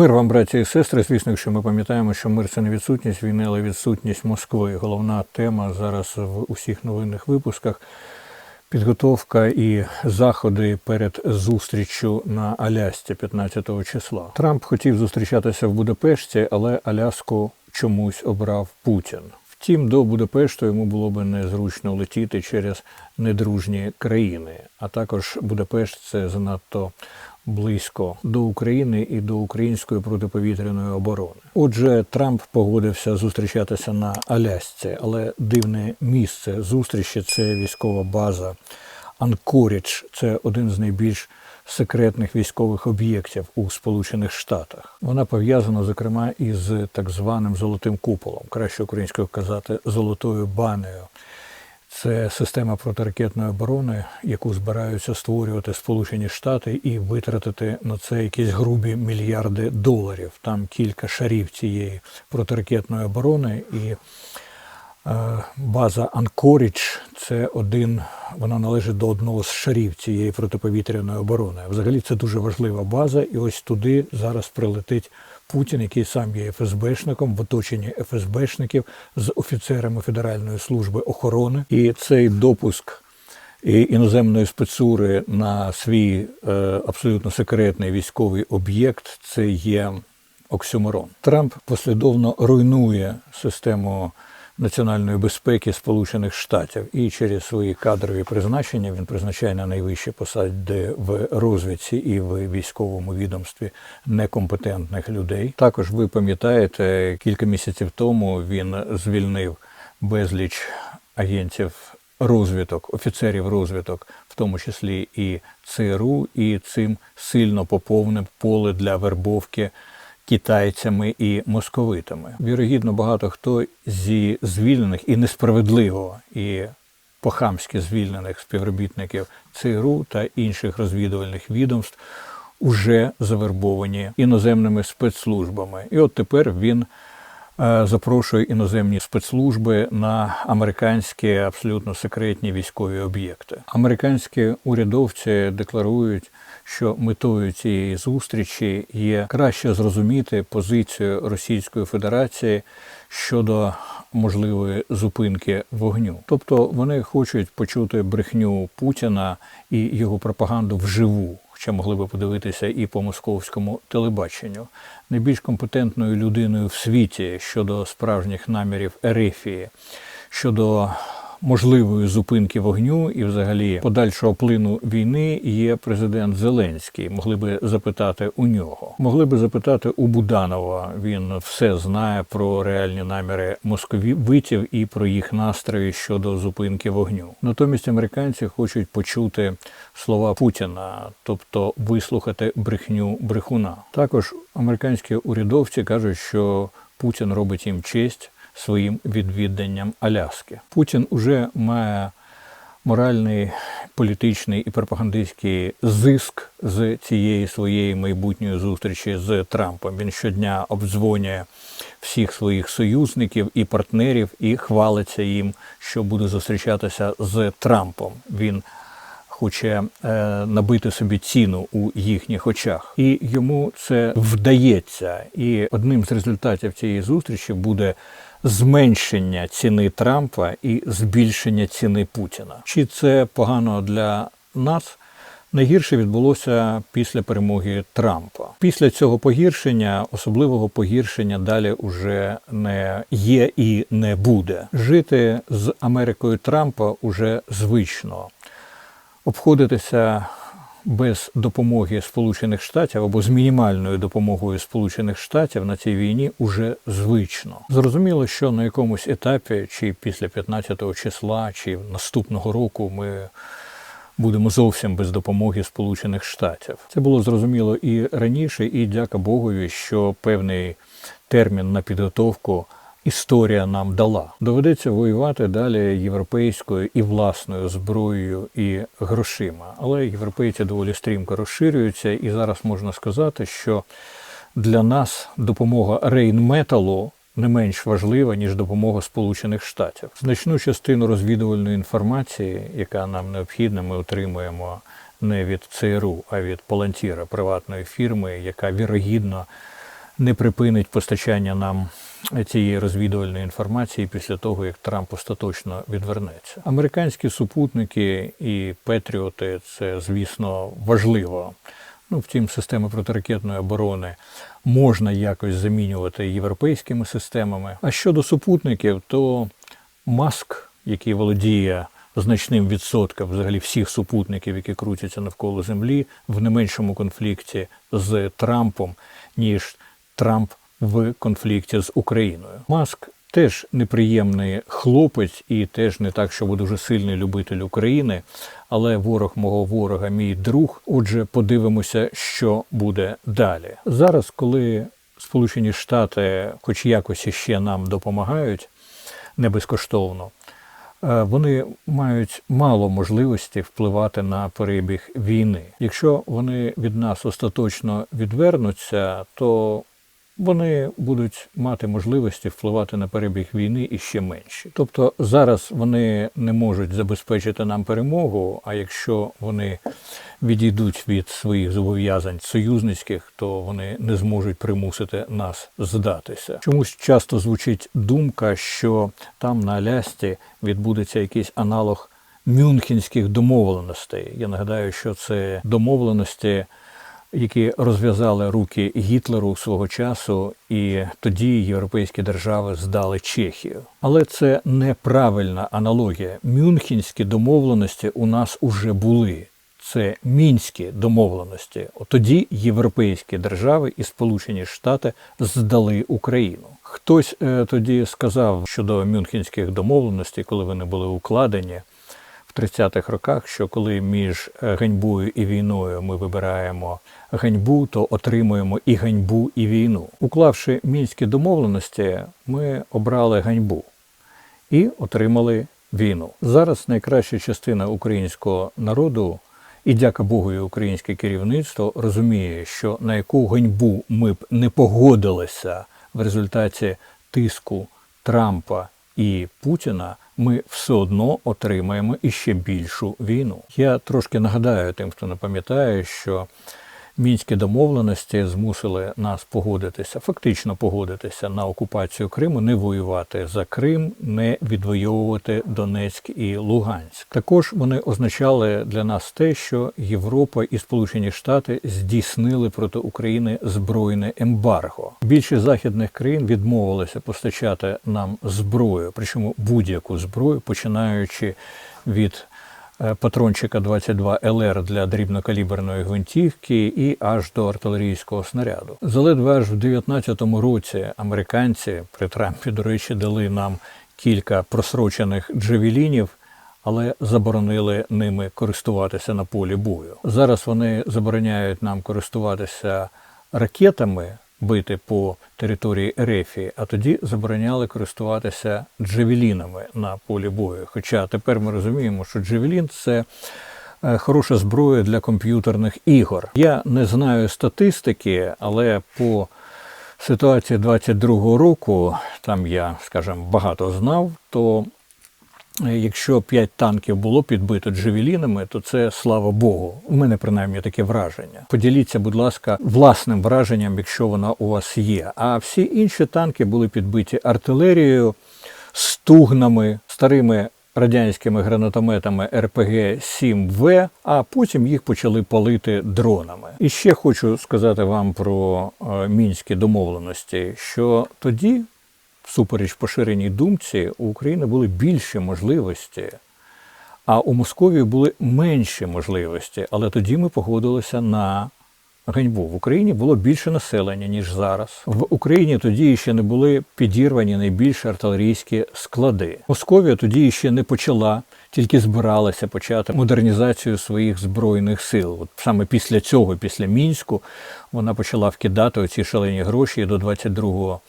Мир вам, браті і сестри. Звісно, якщо ми пам'ятаємо, що мир це не відсутність війни, але відсутність Москви. Головна тема зараз в усіх новинних випусках. Підготовка і заходи перед зустріччю на Алясці 15 числа. Трамп хотів зустрічатися в Будапешті, але Аляску чомусь обрав Путін. Втім, до Будапешту йому було би незручно летіти через недружні країни. А також Будапешт це занадто близько до України і до української протиповітряної оборони. Отже, Трамп погодився зустрічатися на Алясці, але дивне місце зустрічі це військова база Анкорідж. Це один з найбільш секретних військових об'єктів у Сполучених Штатах. Вона пов'язана, зокрема, із так званим золотим куполом, краще українською казати, золотою банею. Це система протиракетної оборони, яку збираються створювати Сполучені Штати і витратити на це якісь грубі мільярди доларів. Там кілька шарів цієї протиракетної оборони і е, база Анкорідж це один, вона належить до одного з шарів цієї протиповітряної оборони. Взагалі це дуже важлива база, і ось туди зараз прилетить Путін, який сам є ФСБшником, в оточенні ФСБшників з офіцерами Федеральної служби охорони. І цей допуск іноземної спецури на свій е, абсолютно секретний військовий об'єкт це є оксюморон. Трамп послідовно руйнує систему національної безпеки Сполучених Штатів і через свої кадрові призначення він призначає на найвищі посади в розвідці і в військовому відомстві некомпетентних людей. Також ви пам'ятаєте, кілька місяців тому він звільнив безліч агентів. Розвиток, офіцерів розвиток, в тому числі і ЦРУ, і цим сильно поповнив поле для вербовки китайцями і московитами. Вірогідно, багато хто зі звільнених і несправедливо і похамськи звільнених співробітників ЦРУ та інших розвідувальних відомств уже завербовані іноземними спецслужбами. І от тепер він е, запрошує іноземні спецслужби на американські абсолютно секретні військові об'єкти. Американські урядовці декларують що метою цієї зустрічі є краще зрозуміти позицію Російської Федерації щодо можливої зупинки вогню. Тобто вони хочуть почути брехню Путіна і його пропаганду вживу. Хоча могли би подивитися і по московському телебаченню, найбільш компетентною людиною в світі щодо справжніх намірів Ерефії, щодо можливої зупинки вогню і, взагалі, подальшого плину війни є президент Зеленський. Могли би запитати у нього. Могли би запитати у Буданова. Він все знає про реальні наміри московітів і про їх настрої щодо зупинки вогню. Натомість американці хочуть почути слова Путіна, тобто вислухати брехню брехуна. Також американські урядовці кажуть, що Путін робить їм честь своїм відвіданням Аляски. Путін уже має моральний, політичний і пропагандистський зиск з цієї своєї майбутньої зустрічі з Трампом. Він щодня обдзвонює всіх своїх союзників і партнерів і хвалиться їм, що буде зустрічатися з Трампом. Він Хоче е, набити собі ціну у їхніх очах, і йому це вдається. І одним з результатів цієї зустрічі буде зменшення ціни Трампа і збільшення ціни Путіна. Чи це погано для нас? Найгірше відбулося після перемоги Трампа. Після цього погіршення, особливого погіршення далі уже не є і не буде. Жити з Америкою Трампа уже звично, обходитися без допомоги Сполучених Штатів або з мінімальною допомогою Сполучених Штатів на цій війні уже звично. Зрозуміло, що на якомусь етапі, чи після 15-го числа, чи наступного року ми. Будемо зовсім без допомоги Сполучених Штатів. Це було зрозуміло і раніше, і дяка Богові, що певний термін на підготовку історія нам дала. Доведеться воювати далі європейською і власною зброєю і грошима. Але європейці доволі стрімко розширюються, і зараз можна сказати, що для нас допомога рейнметалу не менш важлива, ніж допомога Сполучених Штатів. Значну частину розвідувальної інформації, яка нам необхідна, ми отримуємо не від ЦРУ, а від Палантіра, приватної фірми, яка вірогідно не припинить постачання нам цієї розвідувальної інформації після того, як Трамп остаточно відвернеться. Американські супутники і Петріоти це, звісно, важливо. Ну, втім, системи протиракетної оборони можна якось замінювати європейськими системами. А щодо супутників, то Маск, який володіє значним відсотком взагалі всіх супутників, які крутяться навколо Землі, в не меншому конфлікті з Трампом, ніж Трамп в конфлікті з Україною. Маск теж неприємний хлопець і теж не так, щоб дуже сильний любитель України, але ворог мого ворога, мій друг. Отже, подивимося, що буде далі. Зараз, коли Сполучені Штати, хоч якось іще нам допомагають не безкоштовно. е, Вони мають мало можливості впливати на перебіг війни. Якщо вони від нас остаточно відвернуться, то вони будуть мати можливості впливати на перебіг війни і ще менші. Тобто зараз вони не можуть забезпечити нам перемогу. А якщо вони відійдуть від своїх зобов'язань союзницьких, то вони не зможуть примусити нас здатися. Чомусь часто звучить думка, що там на Алясці відбудеться якийсь аналог мюнхенських домовленостей. Я нагадаю, що це домовленості які розв'язали руки Гітлеру свого часу, і тоді європейські держави здали Чехію. Але це неправильна аналогія. Мюнхенські домовленості у нас уже були. Це мінські домовленості. Тоді європейські держави і Сполучені Штати здали Україну. Хтось е, тоді сказав щодо мюнхенських домовленостей, коли вони були укладені в 30-х роках, що коли між е, ганьбою і війною ми вибираємо ганьбу, то отримуємо і ганьбу, і війну. Уклавши мінські домовленості, ми обрали ганьбу і отримали війну. Зараз найкраща частина українського народу. І дяка Богу, і українське керівництво розуміє, що на яку ганьбу ми б не погодилися в результаті тиску Трампа і Путіна, ми все одно отримаємо іще більшу війну. Я трошки нагадаю тим, хто не пам'ятає, що мінські домовленості змусили нас погодитися, фактично погодитися на окупацію Криму, не воювати за Крим, не відвоювати Донецьк і Луганськ. Також вони означали для нас те, що Європа і Сполучені Штати здійснили проти України збройне ембарго. Більшість західних країн відмовилися постачати нам зброю, причому будь-яку зброю, починаючи від патрончика 22 ЛР для дрібнокаліберної гвинтівки і аж до артилерійського снаряду. Заледве аж в 19-му році американці при Трампі, до речі, дали нам кілька просрочених джавелінів. Але заборонили ними користуватися на полі бою. Зараз вони забороняють нам користуватися ракетами, бити по території Ерефії, а тоді забороняли користуватися джавелінами на полі бою. Хоча тепер ми розуміємо, що джавелін це е, хороша зброя для комп'ютерних ігор. Я не знаю статистики, але по ситуації 22-го року, там я, скажімо, багато знав, то Якщо 5 танків було підбито джевелінами, то це слава Богу. У мене принаймні таке враження. Поділіться, будь ласка, власним враженням, якщо вона у вас є. А всі інші танки були підбиті артилерією, стугнами, старими радянськими гранатометами РПГ-7В, а потім їх почали палити дронами. І ще хочу сказати вам про е, мінські домовленості, що тоді всупереч поширеній думці, у України були більші можливості, а у Московії були менші можливості. Але тоді ми погодилися на ганьбу. В Україні було більше населення, ніж зараз. В Україні тоді ще не були підірвані найбільші артилерійські склади. Московія тоді ще не почала. Тільки збиралася почати модернізацію своїх збройних сил. От саме після цього, після мінську, вона почала вкидати оці шалені гроші до 22-го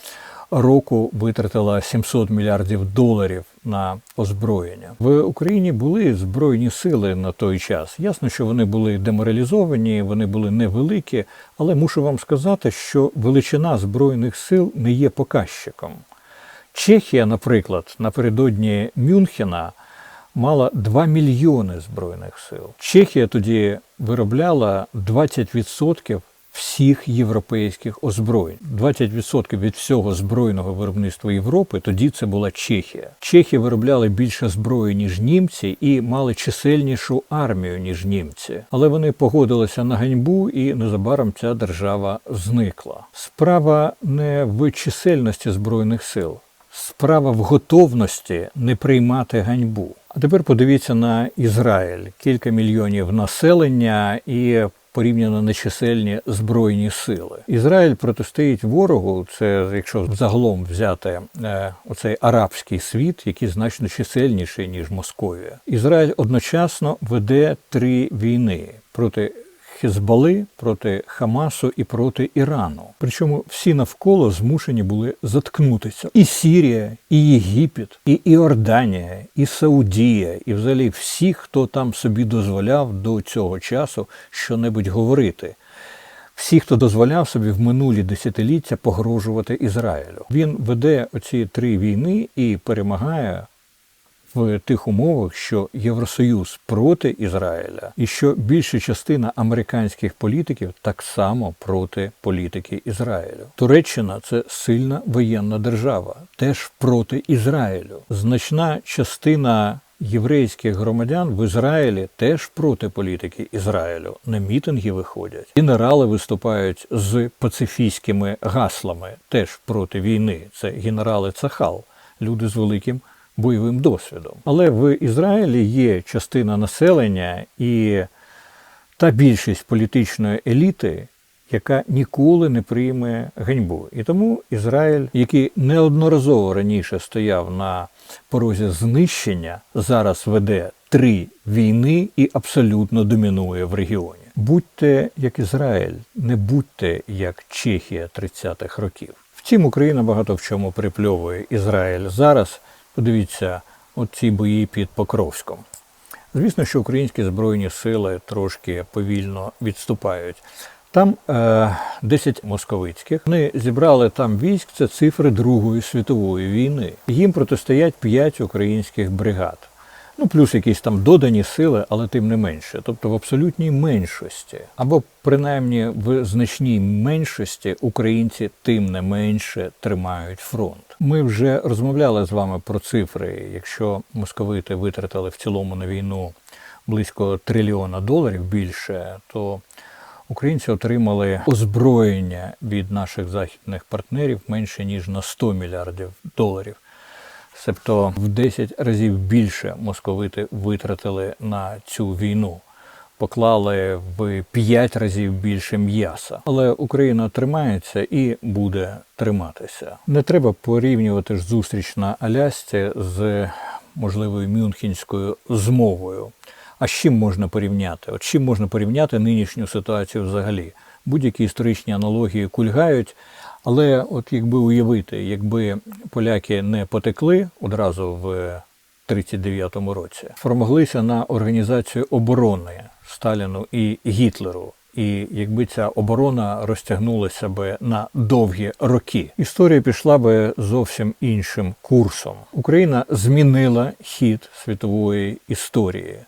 року витратила 700 мільярдів доларів на озброєння. В Україні були збройні сили на той час. Ясно, що вони були деморалізовані, вони були невеликі, але мушу вам сказати, що величина збройних сил не є показчиком. Чехія, наприклад, напередодні Мюнхена мала 2 мільйони збройних сил. Чехія тоді виробляла 20% всіх європейських озброєнь. 20% від всього збройного виробництва Європи тоді це була Чехія. Чехи виробляли більше зброї, ніж німці, і мали чисельнішу армію, ніж німці. Але вони погодилися на ганьбу, і незабаром ця держава зникла. Справа не в чисельності збройних сил. Справа в готовності не приймати ганьбу. А тепер подивіться на Ізраїль: кілька мільйонів населення і порівняно нечисельні збройні сили. Ізраїль протистоїть ворогу. Це якщо загалом взяти е, оцей арабський світ, який значно чисельніший ніж Московія. Ізраїль одночасно веде три війни проти. Хезбали проти Хамасу і проти Ірану. Причому всі навколо змушені були заткнутися. І Сірія, і Єгипет, і Іорданія, і Саудія, і взагалі всі, хто там собі дозволяв до цього часу щонебудь говорити. Всі, хто дозволяв собі в минулі десятиліття погрожувати Ізраїлю. Він веде оці три війни і перемагає в тих умовах, що Євросоюз проти Ізраїля, і що більша частина американських політиків так само проти політики Ізраїлю. Туреччина це сильна воєнна держава, теж проти Ізраїлю. Значна частина. Єврейських громадян в Ізраїлі теж проти політики Ізраїлю. На мітинги виходять. Генерали виступають з пацифійськими гаслами, теж проти війни. Це генерали Цахал, люди з великим бойовим досвідом. Але в Ізраїлі є частина населення і та більшість політичної еліти, яка ніколи не прийме ганьбу. І тому Ізраїль, який неодноразово раніше стояв на порозі знищення, зараз веде три війни і абсолютно домінує в регіоні. Будьте як Ізраїль, не будьте як Чехія 30-х років. Втім, Україна багато в чому припльовує Ізраїль зараз. Подивіться, оці бої під Покровськом. Звісно, що українські збройні сили трошки повільно відступають. Там е, 10 московицьких. Вони зібрали там військ, це цифри Другої світової війни. Їм протистоять 5 українських бригад. Ну, плюс якісь там додані сили, але тим не менше. Тобто в абсолютній меншості, або принаймні в значній меншості українці тим не менше тримають фронт. Ми вже розмовляли з вами про цифри. Якщо московити витратили в цілому на війну близько трильйона доларів більше, то українці отримали озброєння від наших західних партнерів менше ніж на 100 мільярдів доларів. Себто в 10 разів більше московити витратили на цю війну, поклали в 5 разів більше м'яса. Але Україна тримається і буде триматися. Не треба порівнювати ж зустріч на Алясці з можливою мюнхенською змовою. А з чим можна порівняти? От чим можна порівняти нинішню ситуацію взагалі? Будь-які історичні аналогії кульгають. Але от якби уявити, якби поляки не потекли одразу в 39-му році, формоглися на організацію оборони Сталіну і Гітлеру. І якби ця оборона розтягнулася би на довгі роки, історія пішла би зовсім іншим курсом. Україна змінила хід світової історії.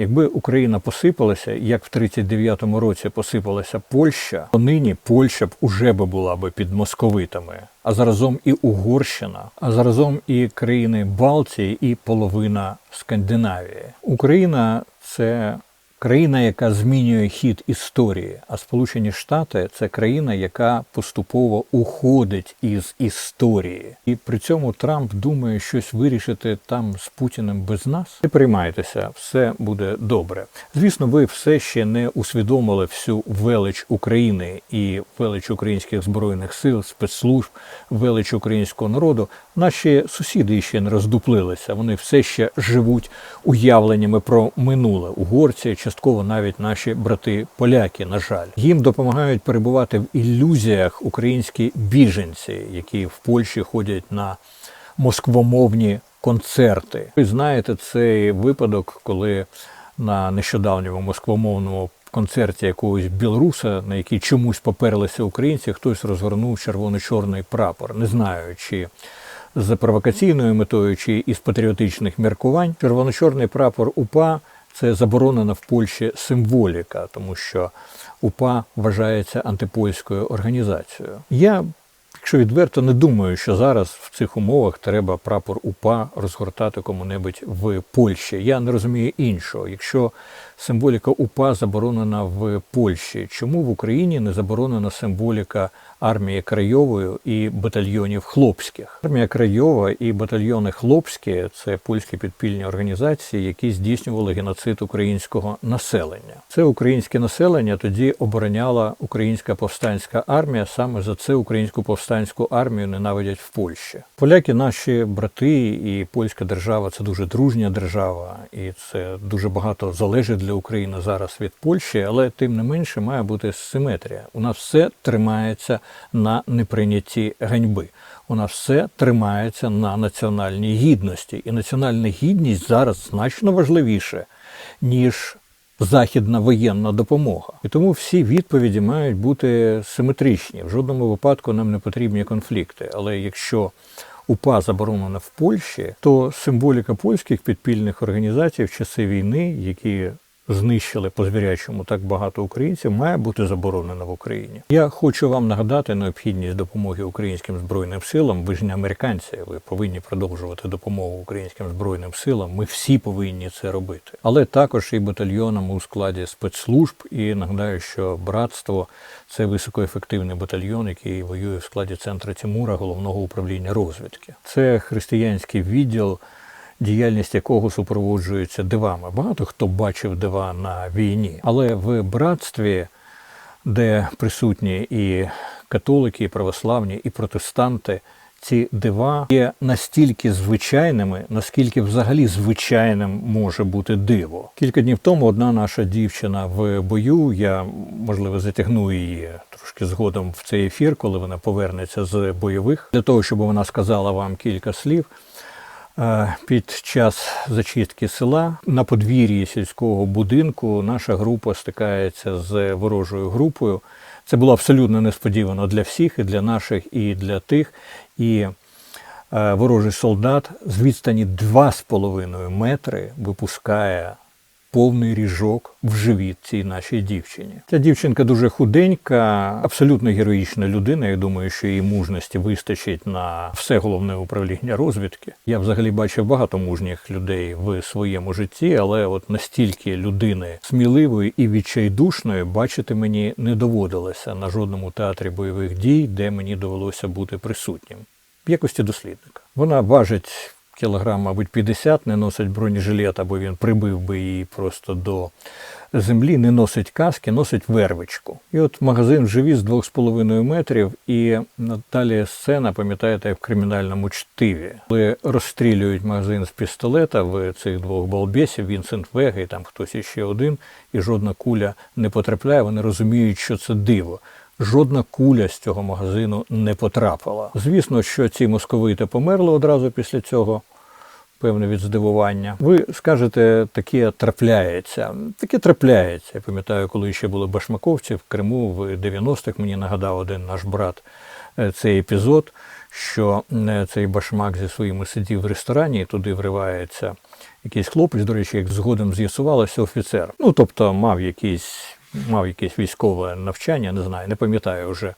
Якби Україна посипалася, як в 39-му році посипалася Польща, то нині Польща б уже би була би під московитами, а заразом і Угорщина, а заразом і країни Балтії, і половина Скандинавії. Україна це країна, яка змінює хід історії. А Сполучені Штати це країна, яка поступово уходить із історії. І при цьому Трамп думає щось вирішити там з Путіним без нас. Не приймайтеся, все буде добре. Звісно, ви все ще не усвідомили всю велич України і велич українських збройних сил, спецслужб, велич українського народу. Наші сусіди ще не роздуплилися. Вони все ще живуть уявленнями про минуле угорці, частково навіть наші брати-поляки. На жаль, їм допомагають перебувати в ілюзіях українські біженці, які в Польщі ходять на москвомовні концерти. Ви знаєте цей випадок, коли на нещодавньому москвомовному концерті якогось білоруса, на який чомусь поперлися українці, хтось розгорнув червоно-чорний прапор, не знаю чи з провокаційною метою чи із патріотичних міркувань. Червоно-чорний прапор УПА Це заборонена в Польщі символіка, тому що УПА вважається антипольською організацією. Я, якщо відверто, не думаю, що зараз в цих умовах треба прапор УПА розгортати кому-небудь в Польщі. Я не розумію іншого. Якщо символіка УПА заборонена в Польщі, чому в Україні не заборонена символіка армії Крайової і батальйонів хлопських? Армія Крайова і батальйони хлопські це польські підпільні організації, які здійснювали геноцид українського населення. Це українське населення тоді обороняла українська повстанська армія. Саме за це українську повстанську армію ненавидять в Польщі. Поляки наші брати і польська держава це дуже дружня держава, і це дуже багато залежить для України зараз від Польщі, але тим не менше має бути симетрія. У нас все тримається на неприйнятті ганьби. У нас все тримається на національній гідності, і національна гідність зараз значно важливіше ніж західна воєнна допомога. І тому всі відповіді мають бути симетричні. В жодному випадку нам не потрібні конфлікти. Але якщо УПА заборонена в Польщі, то символіка польських підпільних організацій в часи війни, які знищили по звірячому так багато українців, має бути заборонена в Україні. Я хочу вам нагадати необхідність допомоги українським збройним силам. Ви ж не американці, ви повинні продовжувати допомогу українським збройним силам. Ми всі повинні це робити, але також і батальйонам у складі спецслужб. І нагадаю, що братство це високоефективний батальйон, який воює в складі центра Тимура, головного управління розвідки. Це християнський відділ діяльність якого супроводжується дивами. Багато хто бачив дива на війні, але в братстві, де присутні і католики, і православні, і протестанти. Ці дива є настільки звичайними, наскільки взагалі звичайним може бути диво. Кілька днів тому одна наша дівчина в бою. Я можливо затягну її трошки згодом в цей ефір, коли вона повернеться з бойових, для того, щоб вона сказала вам кілька слів. Під час зачистки села на подвір'ї сільського будинку наша група стикається з ворожою групою. Це було абсолютно несподівано для всіх, і для наших, і для тих. І е, ворожий солдат з відстані 2,5 метри випускає повний ріжок в живіт цій нашій дівчині. Ця дівчинка дуже худенька, абсолютно героїчна людина. Я думаю, що її мужності вистачить на все головне управління розвідки. Я взагалі бачив багато мужніх людей в своєму житті, але от настільки людини сміливої і відчайдушної бачити мені не доводилося на жодному театрі бойових дій, де мені довелося бути присутнім в якості дослідника. Вона важить кілограм, мабуть, 50, не носить бронежилет, або він прибив би її просто до землі, не носить каски, носить вервичку. І от магазин живі з 2,5 метрів, і далі сцена, пам'ятаєте, в кримінальному чтиві, коли розстрілюють магазин з пістолета в цих двох балбесів, Вінсент Вега і там хтось іще один, і жодна куля не потрапляє, вони розуміють, що це диво. Жодна куля з цього магазину не потрапила. Звісно, що ці московити померли одразу після цього, певне від здивування. Ви скажете, таке трапляється. Таке трапляється. Я пам'ятаю, коли ще були башмаковці в Криму в 90-х, мені нагадав один наш брат е, цей епізод, що е, цей башмак зі своїми сидів в ресторані, і туди вривається якийсь хлопець, до речі, як згодом з'ясувалося, офіцер. Ну, тобто мав якийсь мав якесь військове навчання, не знаю, не пам'ятаю вже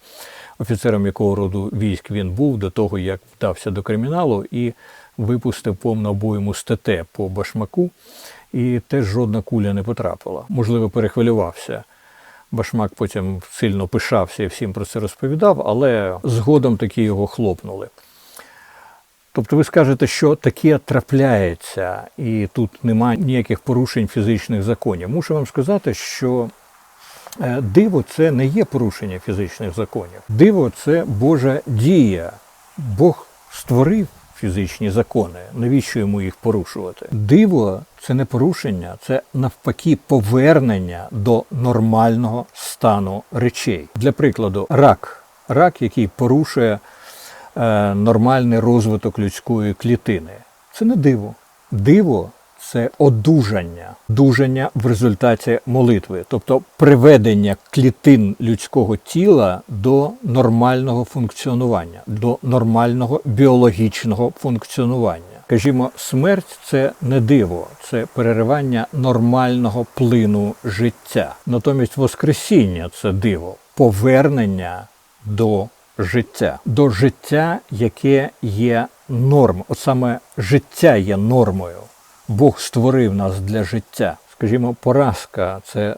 офіцером якого роду військ він був до того, як вдався до криміналу і випустив повну обойму СТТ по башмаку, і теж жодна куля не потрапила. Можливо, перехвилювався. Башмак потім сильно пишався і всім про це розповідав, але згодом таки його хлопнули. Тобто ви скажете, що таке трапляється, і тут немає ніяких порушень фізичних законів. Мушу вам сказати, що Диво це не є порушення фізичних законів. Диво це Божа дія. Бог створив фізичні закони. Навіщо йому їх порушувати? Диво це не порушення, це навпаки повернення до нормального стану речей. Для прикладу, рак, рак, який порушує е, нормальний розвиток людської клітини. Це не диво. Диво це одужання, одужання в результаті молитви, тобто приведення клітин людського тіла до нормального функціонування, до нормального біологічного функціонування. Скажімо, смерть це не диво, це переривання нормального плину життя. Натомість Воскресіння це диво, повернення до життя, до життя, яке є норм. От саме життя є нормою. Бог створив нас для життя. Скажімо, поразка це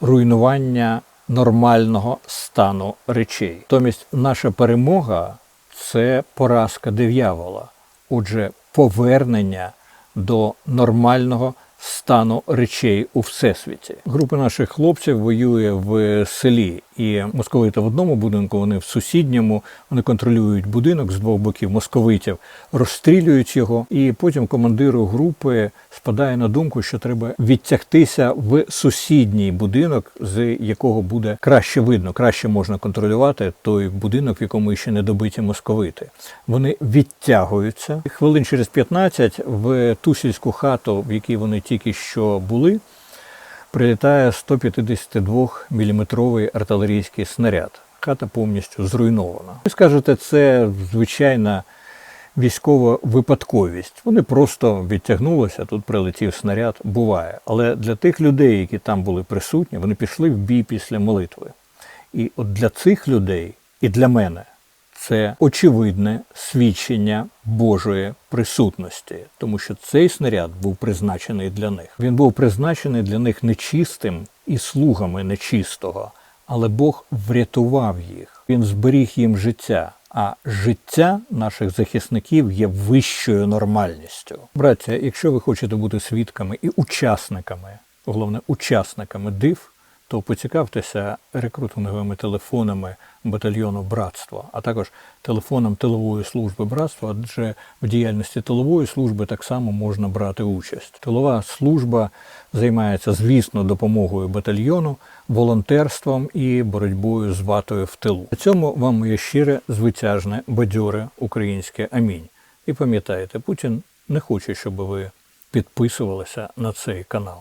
руйнування нормального стану речей. Томість наша перемога це поразка диявола. Отже, повернення до нормального стану речей у всесвіті. Група наших хлопців воює в селі, і московити в одному будинку, вони в сусідньому. Вони контролюють будинок з двох боків московитів, розстрілюють його, і потім командиру групи спадає на думку, що треба відтягтися в сусідній будинок, з якого буде краще видно, краще можна контролювати той будинок, в якому ще не добиті московити. Вони відтягуються. Хвилин через 15 в ту сільську хату, в якій вони тільки що були, прилітає 152 мм артилерійський снаряд. Хата повністю зруйнована. Ви скажете, це звичайна військова випадковість. Вони просто відтягнулися, тут прилетів снаряд, буває. Але для тих людей, які там були присутні, вони пішли в бій після молитви. І от для цих людей і для мене це очевидне свідчення Божої присутності, тому що цей снаряд був призначений для них. Він був призначений для них нечистим і слугами нечистого, але Бог врятував їх. Він зберіг їм життя. А життя наших захисників є вищою нормальністю. Браття, якщо ви хочете бути свідками і учасниками, головне учасниками див, то поцікавтеся рекрутинговими телефонами батальйону братства, а також телефоном тилової служби братства, адже в діяльності тилової служби так само можна брати участь. Тилова служба займається, звісно, допомогою батальйону, волонтерством і боротьбою з ватою в тилу. На цьому вам моє щире, звитяжне, бадьоре українське амінь. І пам'ятайте, Путін не хоче, щоб ви підписувалися на цей канал.